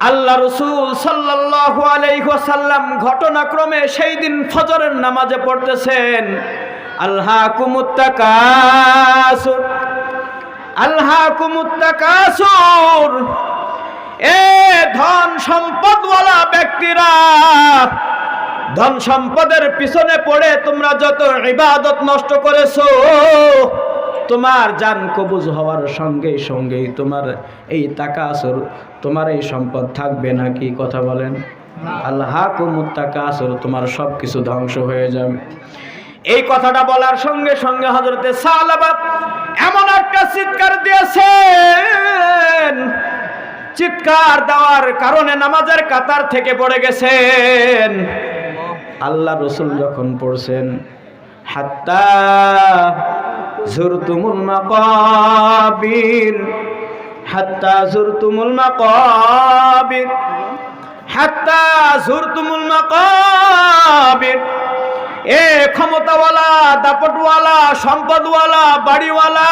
আল্লাহ রসুল সাল্লাল্লাহু আলাইহি ঘটনাক্রমে সেই দিন ফজরের নামাজে পড়তেছেন। আল্লাহ কুমুত্তাকাসুর আল্লাহ কুমুত্তাকাসুর এ ধন সম্পদওয়ালা ব্যক্তিরা, ধন সম্পদের পিছনে পড়ে তোমরা যত ইবাদত নষ্ট করেছ তোমার জান কবুজ হওয়ার সঙ্গে সঙ্গেই তোমার এই তাকাসুর, তোমার এই সম্পদ থাকবে নাকি কথা বলেন? আল্লাহ কুমুত্তাকাসুর তোমার সব কিছু ধ্বংস হয়ে যাবে। এই কথাটা বলার সঙ্গে সঙ্গে হজরতে সালাবাদ এমন একটা চিৎকার দিয়েছেন, চিৎকার দেওয়ার কারণে নামাজের কাতার থেকে পড়ে গেছেন। আল্লাহ রসুল যখন পড়ছেন, হাত্তা জুরতুমুল মাকাবির, হাত্তা জুরতুমুল মাকাবির, হাত্তা জুরতুমুল মাকাবির। এ ক্ষমতাওয়ালা, দাপটওয়ালা, সম্পদওয়ালা, বাড়িওয়ালা,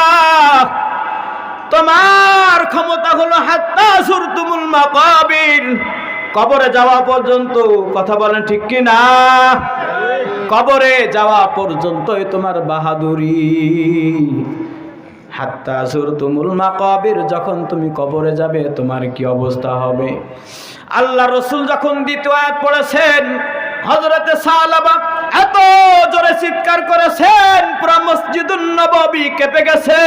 তোমার ক্ষমতা হলো হাত্তা সুরতুমুল মাকাবির। কবরে যাওয়া পর্যন্ত কথা বলেন ঠিক কি না কবরে যাওয়া পর্যন্তই তোমার বাহাদুরি। হাত্তা সুরতুমুল মাকাবির, যখন তুমি কবরে যাবে, তোমার কি অবস্থা হবে? আল্লাহ রসুল যখন দ্বিতীয় আয়াত পড়েছেন হজরতে সালাবা এত জোরে চিৎকার করেছেন, পুরা মসজিদুন নববী কেঁপে গেছে।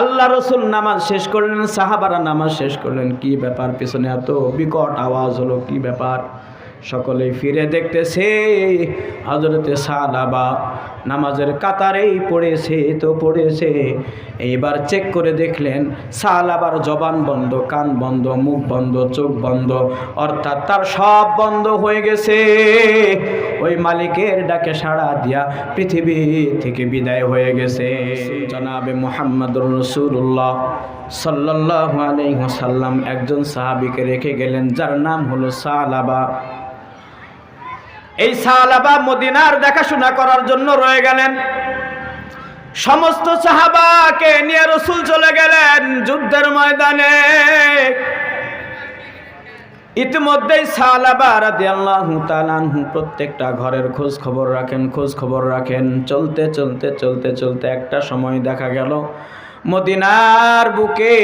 আল্লাহ রসুল নামাজ শেষ করলেন, সাহাবারা নামাজ শেষ করলেন, কি ব্যাপার, পিছনে এত বিকট আওয়াজ হলো, কি ব্যাপার? সকলেই ফিরে দেখতেছে। হজরতে সালাবা নামাজের কাতারেই পড়েছে, তো পড়েছে। এইবার চেক করে দেখলেন সালাবার জবান বন্ধ, কান বন্ধ, মুখ বন্ধ, চোখ বন্ধ, অর্থাৎ তার সব বন্ধ হয়ে গেছে। ওই মালিকের ডাকে সাড়া দিয়া পৃথিবী থেকে বিদায় হয়ে গেছে। জনাবে মোহাম্মদুর রসুল্লাহ সাল্লাহ আলাইসাল্লাম একজন সাহাবিকে রেখে গেলেন, যার নাম হলো সালাবা এই সালাবা মদিনার দেখাশোনা করার জন্য রয়ে গেলেন। সমস্ত সাহাবাকে নিয়ে রসুল চলে গেলেন যুদ্ধের ময়দানে। ইতিমধ্যেই তাআলাহু প্রত্যেকটা ঘরের খোঁজ খবর রাখেন, খোঁজ খবর রাখেন। চলতে চলতে চলতে চলতে একটা সময় দেখা গেল। মদিনার বুকে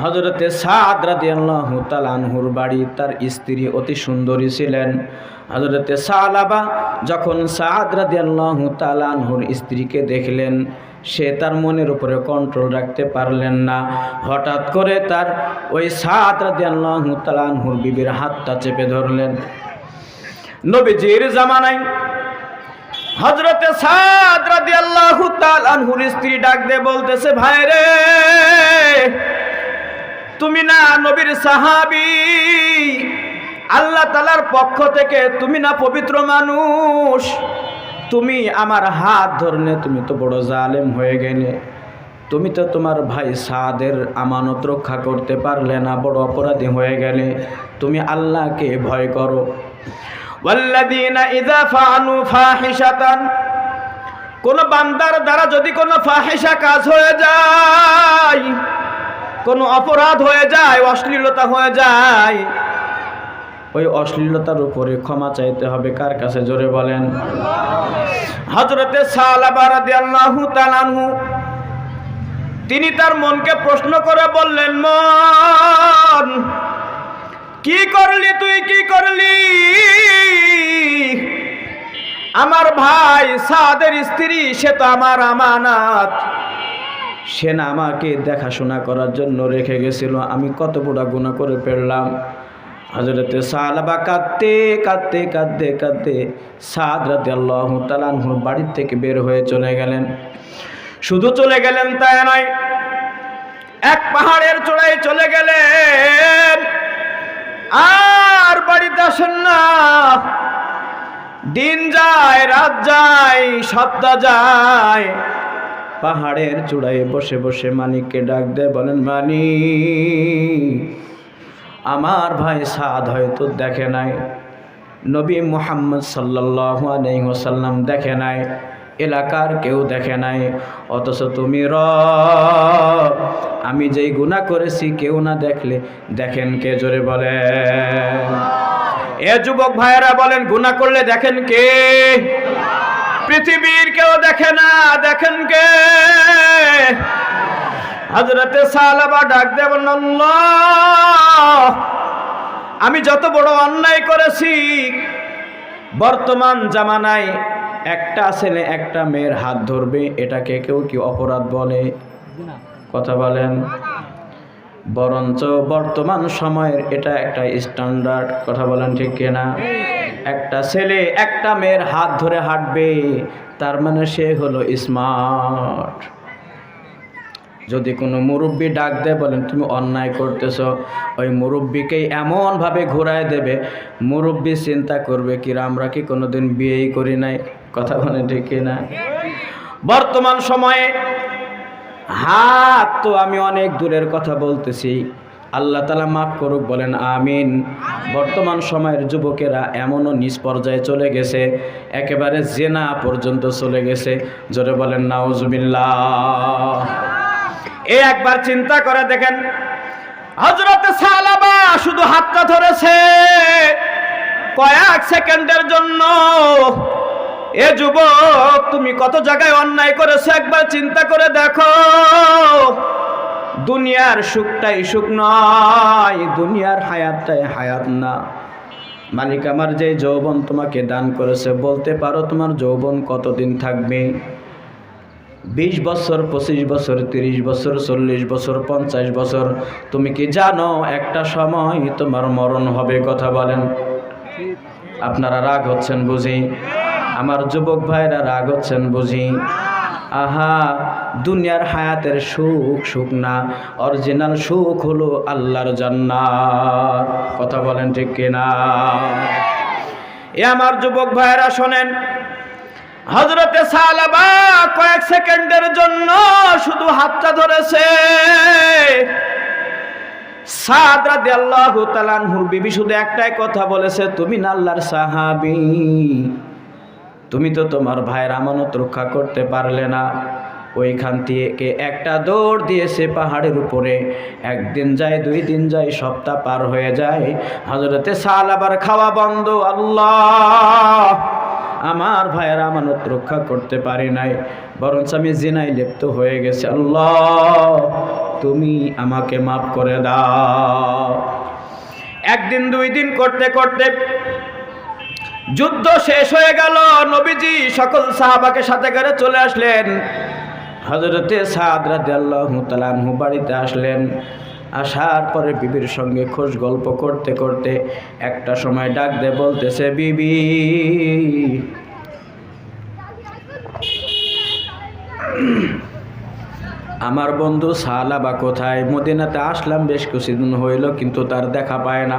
হজরতে সাদ রাদিয়াল্লাহু তাআলাহুর বাড়ি। তার স্ত্রী অতি সুন্দরী ছিলেন। হজরতে সালাবা যখন সাদ রাদিয়াল্লাহু তাআলাহুর স্ত্রীকে দেখলেন, সে তার মনের উপরে কন্ট্রোল রাখতে পারলেন না। হঠাৎ করে তার ওই সাদ রাদিয়াল্লাহু তাআলাহুর বিবির হাতটা চেপে ধরলেন। নবীজির জামানায় হজরতে সাদ রাদিয়াল্লাহু তাআলাহুর স্ত্রী ডাক দিয়ে বলতেছে, ভাই রে, তুমি না নবীর সাহাবি আল্লাহ তালার পক্ষ থেকে তুমি না পবিত্র মানুষ, তুমি আমার হাত ধরলে তুমি তো বড় জালেম হয়ে গেলে। তুমি তো তোমার ভাই সাদের আমানত রক্ষা করতে পারলে না, বড় অপরাধী হয়ে গেলে। তুমি আল্লাহকে ভয় করো। কোন বান্দার দ্বারা যদি কোনো ফাহিশা কাজ হয়ে যায়, কোনো অপরাধ হয়ে যায়, অশ্লীলতা হয়ে যায় ওই অশ্লীলতার উপরে ক্ষমা চাইতে হবে। কার কাছে? জোরে বলেন। হজরতে তিনি তার মনকে প্রশ্ন করে বললেন, মন, কি করলি তুই? কি করলি? আমার ভাই সাদের স্ত্রী, সে তো আমার আমানাত। সে না আমাকে দেখাশোনা করার জন্য রেখে গেছিল। আমি কত বড় গুণা করে ফেললাম। হজরতে সালাবা কাঁদতে কাঁদতে কাঁদতে কাঁদতে সাদ রাতে আল্লাহ তালানহুর বাড়ির থেকে বের হয়ে চলে গেলেন। শুধু চলে গেলেন তাই নয়, এক পাহাড়ের চূড়ায় চলে গেলেন। আর বাড়িতে আসেন না। দিন যায়, রাত যায়, সপ্তাহ যায়। পাহাড়ের চূড়ায় বসে বসে মানিককে ডাক দেয়, বলেন মানি আমার ভাই সাদ হয়তো দেখে নাই, নবী মুহাম্মদ সাল্লাল্লাহু আলাইহি ওয়াসাল্লাম দেখে নাই, এলাকার কেউ দেখে নাই, অথচ তুমি র আমি যেই গুনাহ করেছি কেউ না দেখলে, দেখেন কে জোরে বলে। এ যুবক ভাইয়েরা বলেন, গুনাহ করলে দেখেন কে? পৃথিবীর কেউ দেখে না, দেখেন কে? হজরতে সালাবা ডাক দেবেন, আল্লাহ! আমি যত বড় অন্যায় করেছি, বর্তমান জামানায় একটা ছেলে একটা মেয়ের হাত ধরবে, এটাকে কেউ কি অপরাধ বলে? কথা বলেন। বরঞ্চ বর্তমান সময়ের এটা একটা স্ট্যান্ডার্ড কথা বলেন ঠিক কিনা? একটা ছেলে একটা মেয়ের হাত ধরে হাঁটবে, তার মানে সে হলো স্মার্ট যদি কোনো মুরব্বী ডাক দেয়, বলেন, তুমি অন্যায় করতেছ। ওই মুরব্বীকেই এমনভাবে ঘোরায় দেবে, মুরব্বী চিন্তা করবে, কি আমরা কি কোনোদিন বিয়েই করি নাই? কথা বলে ঠিক না? বর্তমান সময়ে হাত তো আমি অনেক দূরের কথা বলতেছি। আল্লাহ তালা মাফ করুক, বলেন, আমিন। বর্তমান সময়ের যুবকেরা এমনও নিজ পর্যায়ে চলে গেছে, একেবারে জেনা পর্যন্ত চলে গেছে। জোরে বলেন, নাউজুবিল্লাহ। এ একবার চিন্তা করে দেখেন। হজরত সালাবা শুধু হাতটা ধরেছে। কয়েক সেকেন্ডের জন্য এ যুবক, তুমি কত জায়গায় অন্যায় করেছ একবার চিন্তা করে দেখো। দুনিয়ার সুখটাই সুখ নয়, দুনিয়ার হায়াতটাই হায়াত না। মালিক আমার যে যৌবন তোমাকে দান করেছে, বলতে পারো তোমার যৌবন কতদিন থাকবে? বিশ বছর, পঁচিশ বছর, তিরিশ বছর, চল্লিশ বছর, পঞ্চাশ বছর, তুমি কি জানো একটা সময় তোমার মরণ হবে কথা বলেন। আপনারা রাগ হচ্ছেন বুঝি? আমার যুবক ভাইরা রাগ হচ্ছেন বুঝি? আহা, দুনিয়ার হায়াতের সুখ সুখ না। অরিজিনাল সুখ হলো আল্লাহর জান্নাত। কথা বলেন ঠিক কিনা? এ আমার যুবক ভাইরা শোনেন হজরতে সালাবা কয়েক সেকেন্ডের জন্য শুধু হাতটা ধরেছে। বিবি শুধু একটাই কথা বলেছে, তুমি না আল্লাহর সাহাবী। তুমি তো তোমার ভাইয়ের আমানত রক্ষা করতে পারলে না। ওইখান থেকে একটা দৌড় দিয়েছে পাহাড়ের উপরে। একদিন যায়, দুই দিন যায়, সপ্তাহ পার হয়ে যায়। হজরতে সাল আবার খাওয়া বন্ধ, আল্লাহ! আমার ভাইয়ের আমানত রক্ষা করতে পারি নাই। বরঞ্চ আমি জিনাই লিপ্ত হয়ে গেছে। আল্লাহ, তুমি আমাকে মাফ করে দাও। একদিন, দুই দিন করতে করতে যুদ্ধ শেষ হয়ে গেল। নবীজি সকল সাহাবাকে সাথে করে চলে আসলেন। হজরতে সাদ আনহু বাড়িতে আসলেন। আসার পরে বিবির সঙ্গে খোঁজ গল্প করতে করতে একটা সময় ডাক দে বলতেছে, বিবি। আমার বন্ধু সালা বা কোথায়? মদিনাতে আসলাম, বেশ কিছুদিন হইল, কিন্তু তার দেখা পায় না।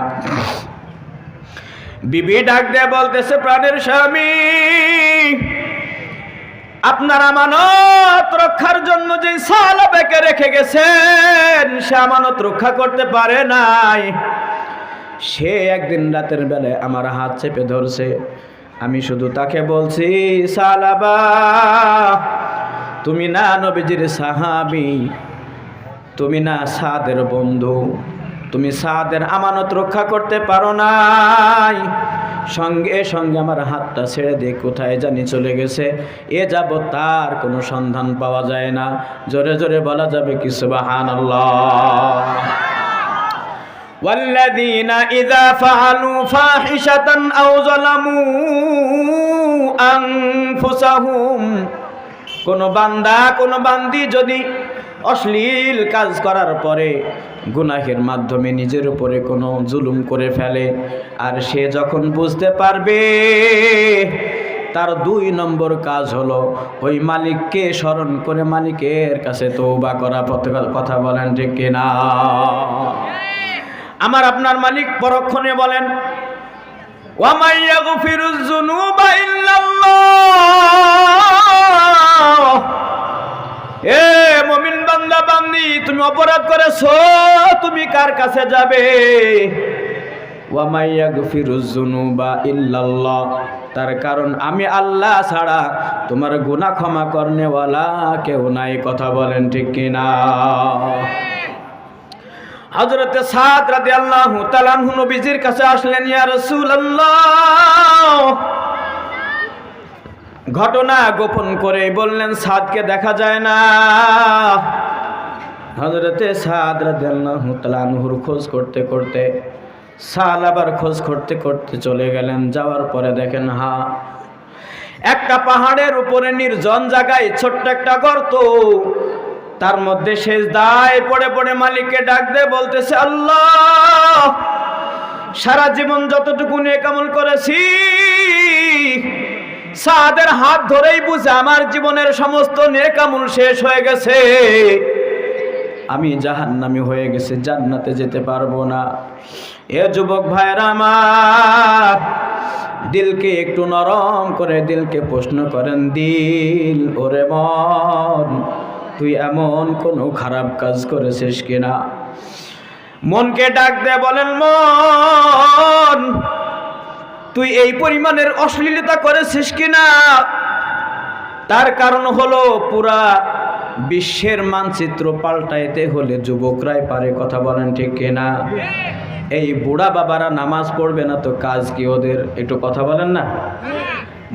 বিবি ডাক দে বলতেছে, প্রাণের স্বামী। আপনার আমানত রক্ষার জন্য যে সাল সালাবেকে রেখে গেছেন, সে আমানত রক্ষা করতে পারে নাই। সে একদিন রাতের বেলায় আমার হাত চেপে ধরছে। আমি শুধু তাকে বলছি সালাবা তুমি না নবীজির সাহাবি, তুমি না সাদের বন্ধু। তুমি সাদের আমানত রক্ষা করতে পারো নাই সঙ্গে সঙ্গে আমার হাতটা ছেড়ে দিয়ে কোথায় জানি চলে গেছে এ যাব তার কোনো সন্ধান পাওয়া যায় না জোরে জোরে বলা যাবে কি সুবাহান والذين إذا فعلوا فاحشة أو ظلموا أنفسهم কোনো বান্দা কোনো বান্দি যদি অশ্লীল কাজ করার পরে গুনাহের মাধ্যমে নিজের উপরে কোনো জুলুম করে ফেলে। আর সে যখন বুঝতে পারবে, তার দুই নম্বর কাজ হলো ওই মালিককে স্মরণ করে মালিকের কাছে তো বা করা কথা বলেন যে কেনা আমার আপনার মালিক পরক্ষণে বলেন ওয়ামাইয়া গুফিরুজ জুনুবা ইল্লাল্লাহ। এ মমিন বান্দা, বান্দি, তুমি অপরাধ করেছ, তুমি কার কাছে যাবে? তার কারণ আমি আল্লাহ ছাড়া তোমার গুনাহ ক্ষমা করনেওয়ালা কেউ নাই, কথা বলেন ঠিক কিনা? হজরতে সাদ রাদি আল্লাহ তালানহু নবীজির কাছে আসলেন, ইয়া রাসূলুল্লাহ। ঘটনা গোপন করে বললেন, সাদকে দেখা যায় না। হজরতে সাদ তালানহুর খোঁজ করতে করতে, সাল আবার খোঁজ করতে করতে চলে গেলেন। যাওয়ার পরে দেখেন, হা, একটা পাহাড়ের উপরে নির্জন জায়গায় ছোট্ট একটা গর্ত। তার মধ্যে শেষ দায় পড়ে পড়ে মালিককে ডাক দে বলতেছে, আল্লাহ, সারা জীবন যতটুকু নেকামল করেছি সাদের হাত ধরেই বুঝে আমার জীবনের সমস্ত নেকামুল শেষ হয়ে গেছে। আমি জাহান্নামি হয়ে গেছে, জান্নাতে যেতে পারব না। এ যুবক ভাইরা আমার, দিলকে একটু নরম করে দিলকে প্রশ্ন করেন, দিল, ওরে মন, তুই এমন কোনো খারাপ কাজ করেছিস কিনা? মনকে ডাক দে বলেন, মন তুই এই পরিমাণের অশ্লীলতা করেছিস কিনা? তার কারণ হলো পুরা বিশ্বের মানচিত্র পাল্টাইতে হলে যুবকরাই পারে কথা বলেন ঠিক কিনা? এই বুড়া বাবারা নামাজ পড়বে না তো কাজ কি ওদের? একটু কথা বলেন না।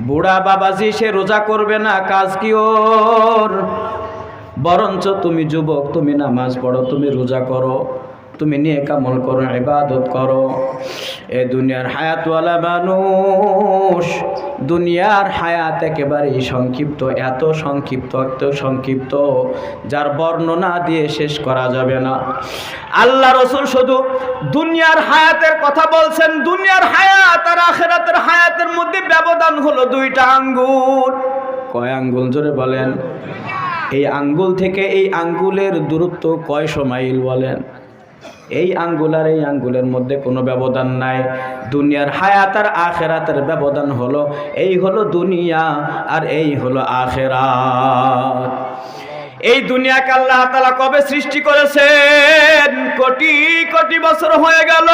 বুড়া বাবাজি, সে রোজা করবে না, কাজ কি ওর? বরঞ্চ তুমি যুবক, তুমি নামাজ পড়ো, তুমি রোজা করো। তুমি নিয়ে কামল করো, ইবাদত করো। এ দুনিয়ার হায়াতওয়ালা মানুষ, দুনিয়ার হায়াত একেবারেই সংক্ষিপ্ত, এত সংক্ষিপ্ত এত সংক্ষিপ্ত, যার বর্ণনা দিয়ে শেষ করা যাবে না। আল্লাহ রসুল শুধু দুনিয়ার হায়াতের কথা বলছেন, দুনিয়ার হায়াত আর আখেরাতের হায়াতের মধ্যে ব্যবধান হলো দুইটা আঙ্গুল। কয় আঙ্গুল জোরে বলেন? এই আঙ্গুল থেকে এই আঙ্গুলের দূরত্ব কয়শো মাইল বলেন? এই আঙ্গুল আর এই আঙ্গুলের মধ্যে কোনো ব্যবধান নাই। দুনিয়ার হায়াত আর আখেরাতের ব্যবধান হলো, এই হলো দুনিয়া আর এই হলো আখেরাত। এই দুনিয়াকে আল্লাহ তালা কবে সৃষ্টি করেছেন? কোটি কোটি বছর হয়ে গেল।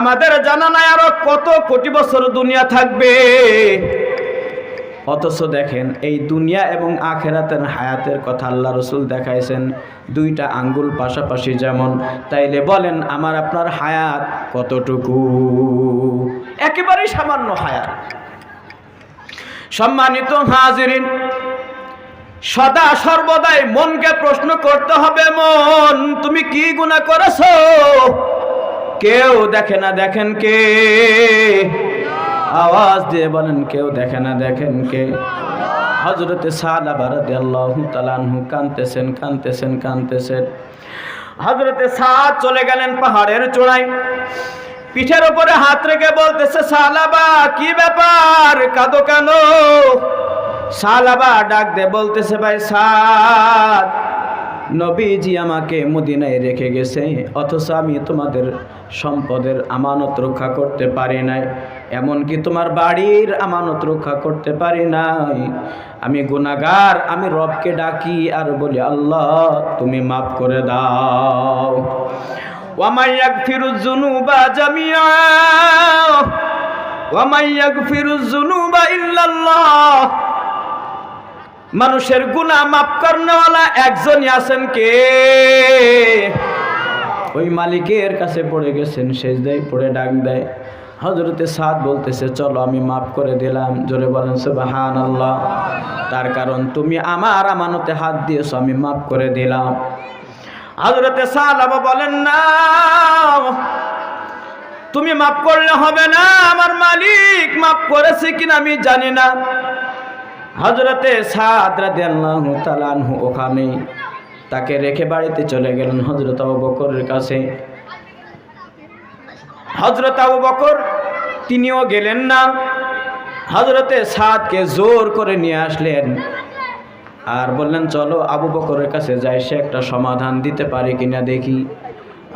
আমাদের জানা নাই আরও কত কোটি বছর দুনিয়া থাকবে। অথচ দেখেন, এই দুনিয়া এবং আখেরাতের হায়াতের কথা আল্লাহ রসুল দেখাইছেন দুইটা আঙ্গুল পাশাপাশি যেমন, তাইলে বলেন, আমার আপনার হায়াত কতটুকু? একেবারেই সামান্য হায়াত। সম্মানিত হাজিরিন, সদা সর্বদাই মনকে প্রশ্ন করতে হবে, মন, তুমি কি গুণা করেছ? কেউ দেখে না দেখেন কে? আওয়াজ দিয়ে বলেন, কেউ দেখে না, দেখেন কে? হজরতে সালাবার আল্লাহ তালানহু কানতেছেন কানতেছেন কানতেছেন হজরতে সাদ চলে গেলেন পাহাড়ের চূড়ায়। পিঠের উপরে হাত রেখে বলতেছে সালাবা কি ব্যাপার? কাঁদো কেন? সালাবা ডাক দে বলতেছে, ভাই সাদ, নবীজি আমাকে মদিনায় রেখে গেছে, অথচ আমি তোমাদের সম্পদের আমানত রক্ষা করতে পারি নাই। এমনকি তোমার বাড়ির আমানত রক্ষা করতে পারি নাই। আমি গুনাগার আমি রবকে ডাকি আর বলি, আল্লাহ, তুমি মাফ করে দাও। ওয়ামাইয়াক ফিরুজুনুবা জামিয়া ওয়ামাইয়াক ফিরুজুনুবা ইল্লাল্লাহ। মানুষের গুণা মাফ করনেওয়ালা একজনই আছেন কে? ওই মালিকের কাছে পড়ে গেছেন শেষ দেয় পড়ে ডাক দেয়। হজরতে সাদ বলতেছে, চলো, আমি মাফ করে দিলাম। জোরে বলেন সুবাহান আল্লাহ তার কারণ, তুমি আমার আমানতে হাত দিয়েছ, আমি মাফ করে দিলাম। হজরতে সাদ আবার বলেন, না, তুমি মাফ করলে হবে না, আমার মালিক মাফ করেছে কিনা আমি জানি না। হজরতে সাদ রাদিয়াল্লাহু তাআলা ওখানে তাকে রেখে বাড়িতে চলে গেলেন হজরত আবু বকরের কাছে। হজরত আবু বকর, তিনিও গেলেন না। হজরতে সাদকে জোর করে নিয়ে আসলেন। আর বললেন, চলো আবু বকরের কাছে যাই, সে একটা সমাধান দিতে পারে কিনা দেখি।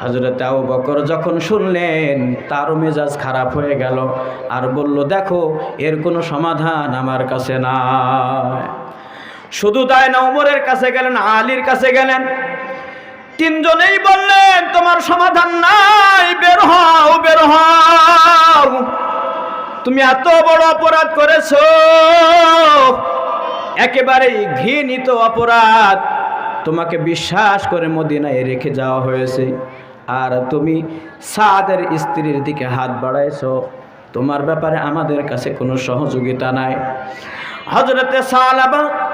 হজরত আবু বকর যখন শুনলেন, তারও মেজাজ খারাপ হয়ে গেল আর বলল, দেখো, এর কোনো সমাধান আমার কাছে না শুধু তাই না উমরের কাছে গেলেন, আলীর কাছে গেলেন। তিনজনেই বললেন, তোমার সমাধান নাই, বের হও বের হও। তুমি এত বড় অপরাধ করেছ। একেবারেই ঘৃণিত অপরাধ। তোমাকে বিশ্বাস করে মদিনায় রেখে যাওয়া হয়েছে। আর তুমি সাদের স্ত্রীর দিকে হাত বাড়াইছো। তোমার ব্যাপারে আমাদের কাছে কোনো সহযোগিতা নাই। হজরতে সালাবা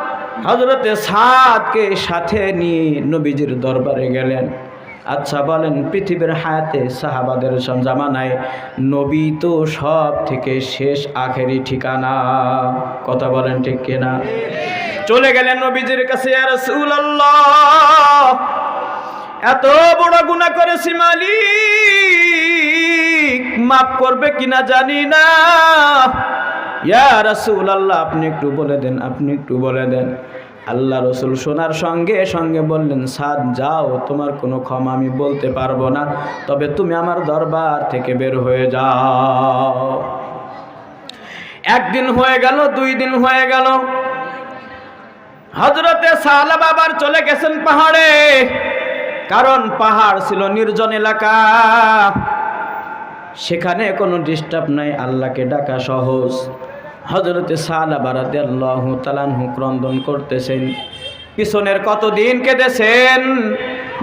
হজরতে সাদকে সাথে নিয়ে নবীজির দরবারে গেলেন। আচ্ছা বলেন, পৃথিবীর হায়াতে সাহাবাদের জামানায় নবী তো সব থেকে শেষ, আখেরি ঠিকানা। কথা বলেন ঠিক কিনা? চলে গেলেন নবীজির কাছে এত বড় গুনাহ করেছি মালিক, মাফ করবে কিনা জানি না। ইয়া রাসূল আল্লাহ আপনি একটু বলে দেন, আপনি একটু বলে দেন। আল্লাহ রসুল শোনার সঙ্গে সঙ্গে বললেন, সাদ, যাও, তোমার কোনো ক্ষমা আমি বলতে পারব না, তবে তুমি আমার দরবার থেকে বের হয়ে যাও। একদিন হয়ে গেল, দুই দিন হয়ে গেল। হজরতে সালা বাবার চলে গেছেন পাহাড়ে, কারণ পাহাড় ছিল নির্জন এলাকা। সেখানে কোনো ডিস্টার্ব নাই, আল্লাহকে ডাকা সহজ। হজরতে সালা বারাতে আল্লাহ তালানহু ক্রন্দন করতেছেন। পিছনের কত দিন কেঁদেছেন?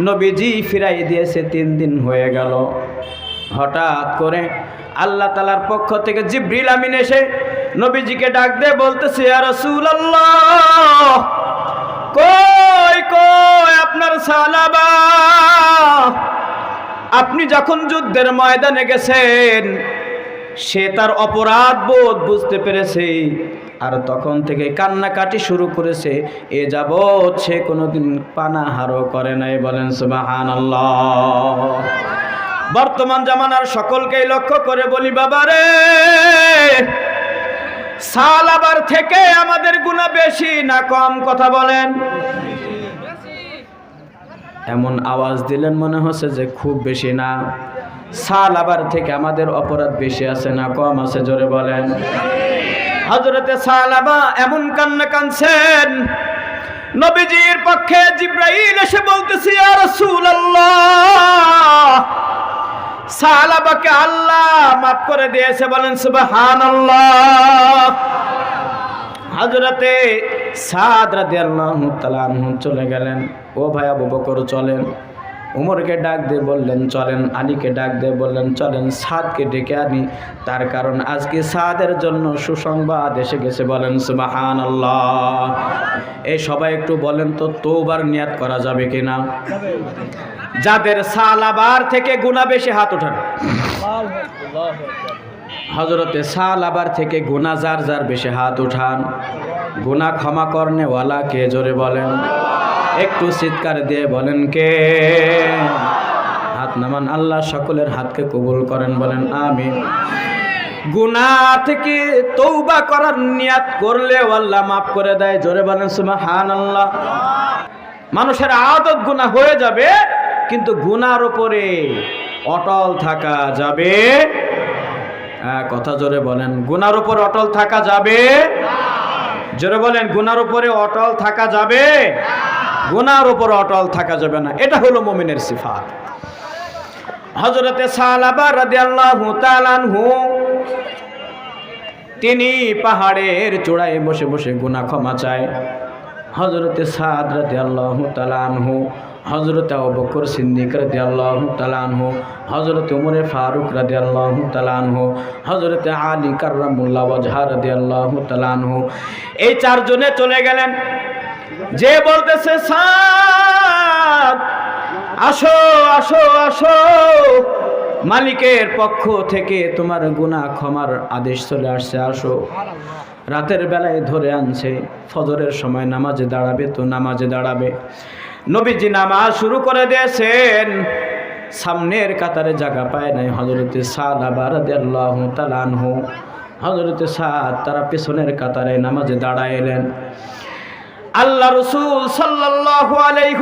নবীজি ফিরাই দিয়েছে, তিন দিন হয়ে গেল। হঠাৎ করে আল্লাহ তালার পক্ষ থেকে জিব্রিল আমিন এসে নবীজিকে ডাক দিয়ে বলতেছে আর কই কই আপনার সালাবা আপনি যখন যুদ্ধের ময়দানে গেছেন সে তার অপরাধ বোধ বুঝতে পেরেছে। আর তখন থেকে কান্নাকাটি শুরু করেছে। এ যাবৎ সে কোনোদিন পানাহারও করে নাই বলেন সুবাহান বর্তমান জামানার সকলকেই লক্ষ্য করে বলি, বাবারে, সাল আবার থেকে আমাদের গুণা বেশি না কম কথা বলেন? এমন আওয়াজ দিলেন মনে হচ্ছে যে খুব বেশি না। সাল আবার থেকে আমাদের অপরাধ বেশি আছে না কম আছে, জোরে বলেন। হজরতে সালাবা এমন কান্না কানছেন নবীজির পক্ষে জিব্রাইল এসে বলতেছি আর রাসূলুল্লাহ! সালাবাকে আল্লাহ মাফ করে দিয়েছে, বলেন, সুবহানাল্লাহ! হজরতে সাদ রাদিয়াল্লাহু তাআলা চলে গেলেন। ও ভাই আবু বকর চলেন। উমরকে ডাক দিয়ে বললেন, চলেন, আলীকে ডাক দিয়ে বললেন, চলেন, সাদকে ডেকে আনি। তার কারণ আজকে সাদের জন্য সুসংবাদ এসে গেছে। বলেন সুবাহান আল্লাহ এই সবাই একটু বলেন তো তোবার নিয়াত করা যাবে কিনা? যাদের সালাবার থেকে গুণা বেশি হাত ওঠান। হজরতে সাল আবার থেকে গুনা যার যার বেশি হাত উঠান গুনা ক্ষমা করনে ওয়ালা কে? জোরে বলেন। একটু চিৎকার দিয়ে বলেন কে? হাত নামান আল্লাহ সকলের হাতকে কবুল করেন, বলেন আমি গুনা থেকে তৌবা করার নিয়াত করলে আল্লাহ মাফ করে দেয়, জোরে বলেন সুবহান আল্লাহ মানুষের আদত গুনাহ হয়ে যাবে, কিন্তু গুনার উপরে অটল থাকা যাবে। হ্যাঁ কথা জোরে বলেন, গুনার উপর অটল থাকা যাবে? জোরে বলেন, গুনার উপরে অটল থাকা যাবে? গুনার উপর অটল থাকা যাবে না। এটা হলো মুমিনের সিফাত। হজরতে সালাবা তিনি পাহাড়ের চূড়ায় বসে বসে গুনাহ ক্ষমা চায়। হজরতে সাদ রাদিয়াল্লাহু তাআলা আনহু হজরত বকর সিদ্দিক রাদিয়াল্লাহু তাআলা আনহু হজরত উমরে ফারুক রাদিয়াল্লাহু তাআলা আনহু হজরত আলী কাররামুল্লাহ ওয়াজহা রাদিয়াল্লাহু তাআলা আনহু। এই চারজনে চলে গেলেন। যে বলতেছে আসো আসো আসো। মালিকের পক্ষ থেকে তোমার গুনাহ ক্ষমার আদেশ চলে আসছে, আসো। রাতের বেলায় ধরে আনছে, ফজরের সময় নামাজে দাঁড়াবে তো নামাজে দাঁড়াবে। নবীজি নামাজ শুরু করে দিয়েছেন। সামনের কাতারে জায়গা পায় নাই হজরতে সাদ আবার হজরতে সাদ তারা পেছনের কাতারে নামাজে দাঁড়ায় এলেন। আল্লাহ রসুল সাল্লাল্লাহু আলাইহি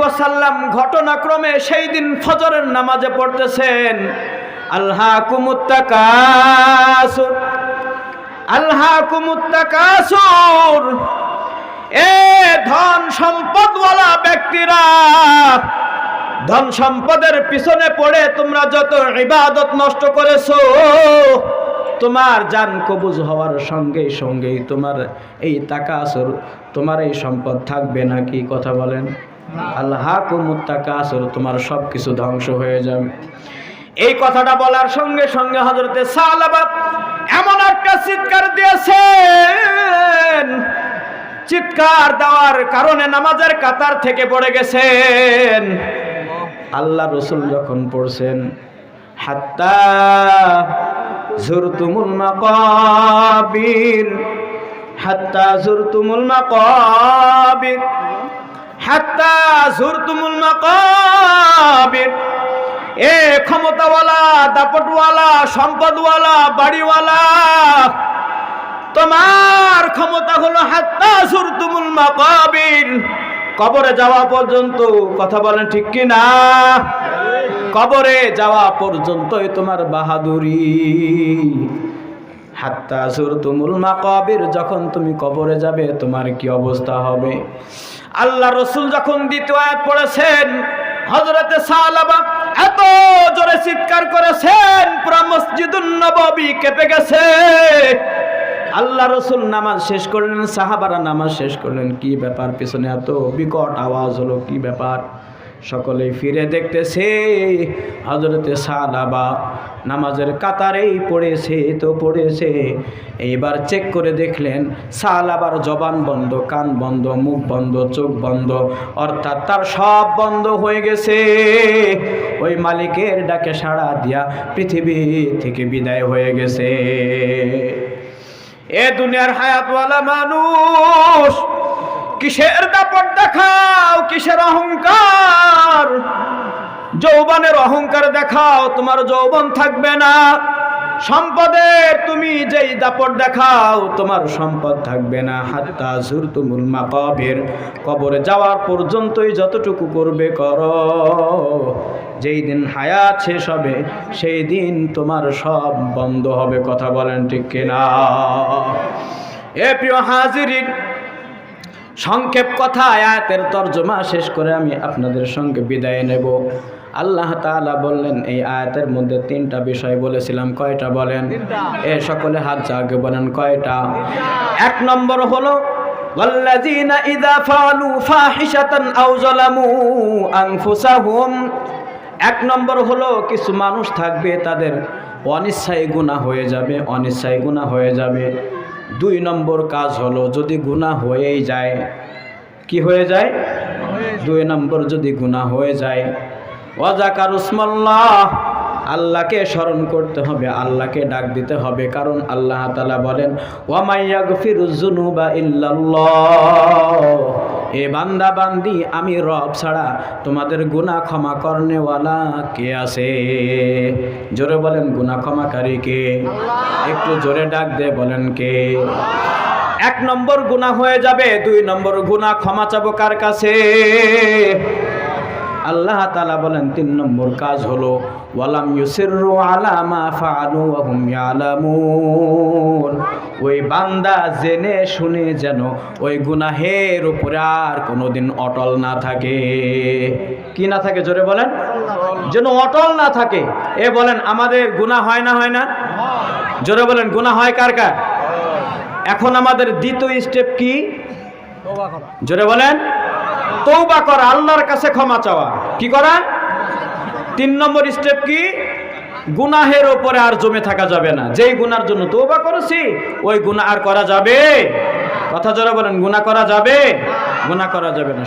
ঘটনাক্রমে সেই দিন ফজরের নামাজে পড়তেছেন। আল্লাহ কুমুত্তাকাসুর আল্লাহ কুমুত্তাকাসুর এ ধন সম্পদওয়ালা ব্যক্তিরা, ধন সম্পদের পিছনে পড়ে তোমরা যত ইবাদত নষ্ট করেছ তোমার জান কবুজ হওয়ার সঙ্গে সঙ্গেই তোমার এই টাকা আসর, তোমার এই সম্পদ থাকবে না নাকি কথা বলেন? আল্লাহ কুমুত টাকা আসর, তোমার সব কিছু ধ্বংস হয়ে যাবে। এই কথাটা বলার সঙ্গে সঙ্গে হজরতে সালাবা এমন একটা চিৎকার দিয়েছেন, চিৎকার দেওয়ার কারণে নামাজের কাতার থেকে পড়ে গেছেন। আল্লাহ রসুল যখন পড়ছেন, হাত্তা জুরতুমুল মাকাবির, হাত্তা জুরতুমুল মাকাবির, হাত্তা জুরতুমুল মাকাবির। এ ক্ষমতাওয়ালা, দাপটওয়ালা, সম্পদওয়ালা, বাড়িওয়ালা, তোমার ক্ষমতা হলো হাত্তা সুরতুমুল মাকাবির। কবরে যাওয়া পর্যন্ত কথা বলেন ঠিক কি না কবরে যাওয়া পর্যন্তই তোমার বাহাদুরি। হাত্তা সুরতুমুল মাকাবির, যখন তুমি কবরে যাবে, তোমার কি অবস্থা হবে? আল্লাহ রসুল যখন দ্বিতীয় আয়াত পড়েছেন হজরতে সালাবা এত জোরে চিৎকার করেছেন, পুরা মসজিদুন নববী কেঁপে গেছে। আল্লাহ রসুল নামাজ শেষ করলেন, সাহাবারা নামাজ শেষ করলেন। কি ব্যাপার, পিছনে এত বিকট আওয়াজ হলো, কি ব্যাপার? সকলেই ফিরে দেখতেছে হজরতে সালাবা নামাজের কাতারেই পড়েছে, তো পড়েছে। এইবার চেক করে দেখলেন সালাবার জবান বন্ধ, কান বন্ধ, মুখ বন্ধ, চোখ বন্ধ, অর্থাৎ তার সব বন্ধ হয়ে গেছে। ওই মালিকের ডাকে সাড়া দিয়া পৃথিবী থেকে বিদায় হয়ে গেছে। এ দুনিয়ার হায়াতওয়ালা মানুষ, কিসের দাপট দেখাও, কিসের অহংকার? যৌবনের অহংকার দেখাও, তোমার যৌবন থাকবে না। সম্পদের তুমি যেই দাপট দেখাও, তোমার সম্পদ থাকবে না। হাত্তা জুরতুমুল মাকাবের, কবরে যাওয়ার পর্যন্তই যতটুকু করবে করো। যেই দিন হায়াত শেষ হবে সেই দিন তোমার সব বন্ধ হবে কথা বলেন ঠিক কিনা এ প্রিয় হাজিরিন সংক্ষেপ কথা আয়াতের তর্জমা শেষ করে আমি আপনাদের সঙ্গে বিদায় নেব আল্লাহ তাআলা বললেন এই আয়াতের মধ্যে তিনটা বিষয় বলেছিলাম কয়টা বলেন এ সকলে হাত জাগে বলেন কয়টা এক নম্বর হলো والذين إذا فعلوا فاحشة أو ظلموا أنفسهم এক নম্বর হলো, কিছু মানুষ থাকবে, তাদের অনিচ্ছায় গুণা হয়ে যাবে, অনিচ্ছায় গুণা হয়ে যাবে। দুই নম্বর কাজ হলো, যদি গুণা হয়েই যায়, কি হয়ে যায়? দুই নম্বর যদি গুণা হয়ে যায়, ওয়াজাকার উসমাল্লাহ, আল্লাহকে স্মরণ করতে হবে, আল্লাহকে ডাক দিতে হবে, কারণ আল্লাহ তালা বলেন ওয়ামাইয়াগফিরুজুনুবা ইল্লাল্লাহ। এ বান্দা বান্দি আমি রব ছাড়া তোমাদের গুনাহ ক্ষমা করনেওয়ালা কে আছে? জোরে বলেন গুনাহ ক্ষমাকারী কে? একটু জোরে ডাক দে বলেন কে? এক নম্বর গুনাহ হয়ে যাবে দুই নম্বর গুনাহ ক্ষমা চাবো কার কাছে? আল্লাহ তালা বলেন তিন নম্বর কাজ হলো ওয়ালাম ইউসিরু আলামা ফাআলু ওয়া হুম ইয়ালামুন। ওই বান্দা জেনে শুনে যেন ওই গুনাহের উপরে আর কোনোদিন অটল না থাকে। কি না থাকে জোরে বলেন? যেন অটল না থাকে। এ বলেন, আমাদের গুনাহ হয় না হয় না? জোরে বলেন, গুনাহ হয় কার কার? এখন আমাদের দ্বিতীয় স্টেপ কি? জোরে বলেন তৌবা করা, আল্লাহর কাছে ক্ষমা চাওয়া। কি করা? তিন নম্বর স্টেপ কি? গুনাহের ওপরে আর জমে থাকা যাবে না। যেই গুনার জন্য তোবা করেছি, ওই গুণা আর করা যাবে? কথা যারা বলেন গুনা করা যাবে? গুনা করা যাবে না।